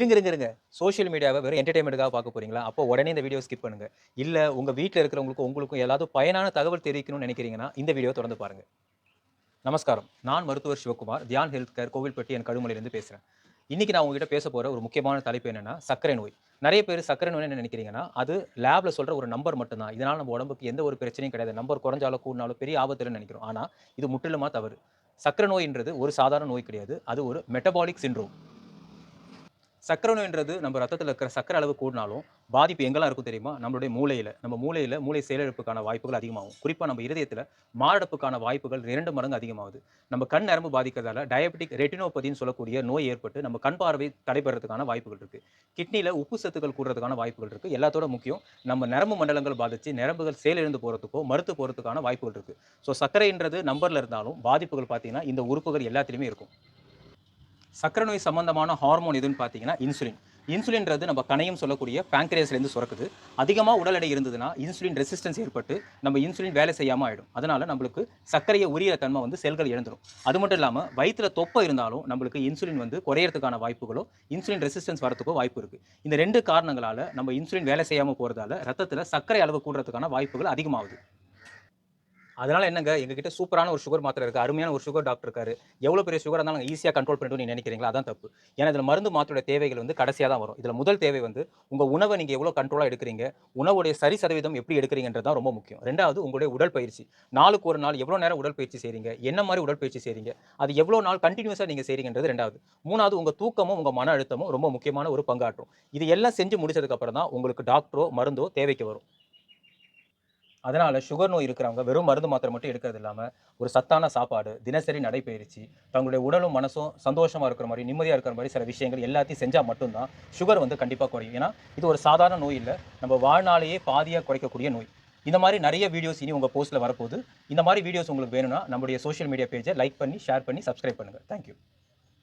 இருங்க இருங்க இருங்க. சோஷியல் மீடியாவை வெறும் என்டர்டைன்மெண்ட்டுக்காக பார்க்க போறீங்களா? அப்போ உடனே இந்த வீடியோ ஸ்கிப் பண்ணுங்க. இல்ல உங்க வீட்டில் இருக்கிறவங்களுக்கும் உங்களுக்கும் ஏதாவது பயனான தகவல் தெரிவிக்கணும்னு நினைக்கிறீங்கன்னா இந்த வீடியோ தொடர்ந்து பாருங்க. நமஸ்காரம். நான் மருத்துவர் சிவகுமார் தியான் ஹெல்த் கேர் கோவில்பட்டி என் கடுமலையிலேருந்து பேசுறேன். இன்றைக்கி நான் உங்ககிட்ட பேச போகிற ஒரு முக்கியமான தலைப்பு என்னென்னா சர்க்கரை நோய். நிறைய பேர் சர்க்கரை நோய் என்ன நினைக்கிறீங்கன்னா அது லேபில் சொல்கிற ஒரு நம்பர் மட்டும்தான். இதனால் நம்ம உடம்புக்கு எந்த ஒரு பிரச்சனையும் கிடையாது. நம்பர் குறைஞ்சாலோ கூடினாலும் பெரிய ஆபத்துன்னு நினைக்கிறோம். ஆனால் இது முற்றிலுமா தவறு. சர்க்கரை நோய்ன்றது ஒரு சாதாரண நோய் கிடையாது. அது ஒரு மெட்டபாலிக் சின்ரோம் சக்கரை நோய்ன்றது நம்ம ரத்தத்தில் இருக்கிற சக்கரை அளவு கூடினாலும் பாதிப்பு எங்கெல்லாம் இருக்கும் தெரியுமா? நம்மளுடைய மூளையில். நம்ம மூளையில் மூளை செயலிழப்புக்கான வாய்ப்புகள் அதிகமாகும். குறிப்பாக நம்ம இருதயத்தில் மாரடைப்புக்கான வாய்ப்புகள் இரண்டு மடங்கு அதிகமாகுது. நம்ம கண் நரம்பு பாதிக்கிறதால டயபெட்டிக் ரெட்டினோபதின்னு சொல்லக்கூடிய நோய் ஏற்பட்டு நம்ம கண் பார்வை தடைபடுறதுக்கான வாய்ப்புகள் இருக்குது கிட்னியில் உப்பு சத்துக்கள் கூடுறதுக்கான வாய்ப்புகள் இருக்குது எல்லாத்தோட முக்கியம் நம்ம நரம்பு மண்டலங்கள் பாதித்து நரம்புகள் செயலிழந்து போகிறதுக்கோ மறுத்து போகிறதுக்கான வாய்ப்புகள் இருக்குது ஸோ சர்க்கரைன்றது நம்பரில் இருந்தாலும் பாதிப்புகள் பார்த்தீங்கன்னா இந்த உறுப்புகள் எல்லாத்துலேயுமே இருக்கும். சக்கரை நோய் சம்பந்தமான ஹார்மோன் எதுன்னு பார்த்தீங்கன்னா இன்சுலின். இன்சுலின்றது நம்ம கணையும் சொல்லக்கூடிய பேங்க்ரேஸ்லேருந்து சுரக்குது. அதிகமாக உடல் எடை இருந்ததுன்னா இன்சுலின் ரெசிஸ்டன்ஸ் ஏற்பட்டு நம்ம இன்சுலின் வேலை செய்யாமல் ஆகிடும் அதனால் நம்மளுக்கு சர்க்கரையை உரிய தன்மை வந்து செல்கள் இழந்துடும் அது மட்டும் இல்லாமல் வயிற்றில் தொப்பை இருந்தாலும் நம்மளுக்கு இன்சுலின் வந்து குறையறதுக்கான வாய்ப்புகளோ இன்சுலின் ரெசிஸ்டன்ஸ் வரத்துக்கோ வாய்ப்பு இருக்குது இந்த ரெண்டு காரணங்களால் நம்ம இன்சுலின் வேலை செய்யாமல் போகிறதால ரத்தத்தில் சர்க்கரை அளவு கூடுறதுக்கான வாய்ப்புகள் அதிகமாகுது. அதனால என்னங்க எங்ககிட்ட சூப்பரான ஒரு சுகர் மாத்திரை இருக்கு அருமையான ஒரு சுகர் டாக்டர் இருக்காரு. எவ்வளவு பெரிய சுகர் இருந்தாலும் ஈஸியாக கண்ட்ரோல் பண்ணிட்டு நினைக்கிறீங்களா? அதான் தப்பு. ஏன்னா இதில் மருந்து மாத்திரோட தேவைகள் வந்து கடைசியாக தான் வரும். இதில் முதல் தேவை வந்து உங்க உணவை நீங்க எவ்வளவு கண்ட்ரோலாக எடுக்கிறீங்க உணவுடைய சரி சதவீதம் எப்படி எடுக்கிறீங்கன்றது தான் ரொம்ப முக்கியம். ரெண்டாவது உங்களுடைய உடற்பயிற்சி நாளுக்கு ஒரு நாள் எவ்வளோ நேரம் உடற்பயிற்சி செய்றீங்க என்ன மாதிரி உடற்பயிற்சி செய்றீங்க அது எவ்வளோ நாள் கண்டினியூஸாக நீங்கள் செய்றீங்கன்றது ரெண்டாவது. மூணாவது உங்கள் தூக்கமும் உங்கள் மன அழுத்தமும் ரொம்ப முக்கியமான ஒரு பங்காற்றும். இது எல்லாம் செஞ்சு முடிச்சதுக்கப்புறம் தான் உங்களுக்கு டாக்டரோ மருந்தோ தேவைக்கு வரும். அதனால் சுகர் நோய் இருக்கிறவங்க வெறும் மருந்து மாத்திரை மட்டும் எடுக்கிறது இல்லாமல் ஒரு சத்தான சாப்பாடு தினசரி நடைபயிற்சி தங்களுடைய உடலும் மனசும் சந்தோஷமாக இருக்கிற மாதிரி நிம்மதியாக இருக்கிற மாதிரி சில விஷயங்கள் எல்லாத்தையும் செஞ்சால் மட்டும்தான் சுகர் வந்து கண்டிப்பாக குறையும். ஏன்னா இது ஒரு சாதாரண நோய் இல்லை. நம்ம வாழ்நாளையே பாதியாக குறைக்கக்கூடிய நோய். இந்த மாதிரி நிறைய வீடியோஸ் இனி உங்கள் போஸ்ட்டில் வரப்போகுது. இந்த மாதிரி வீடியோஸ் உங்களுக்கு வேணும்னா நம்மளுடைய சோஷியல் மீடியா பேஜை லைக் பண்ணி ஷேர் பண்ணி சப்ஸ்கிரைப் பண்ணுங்கள் தேங்க்யூ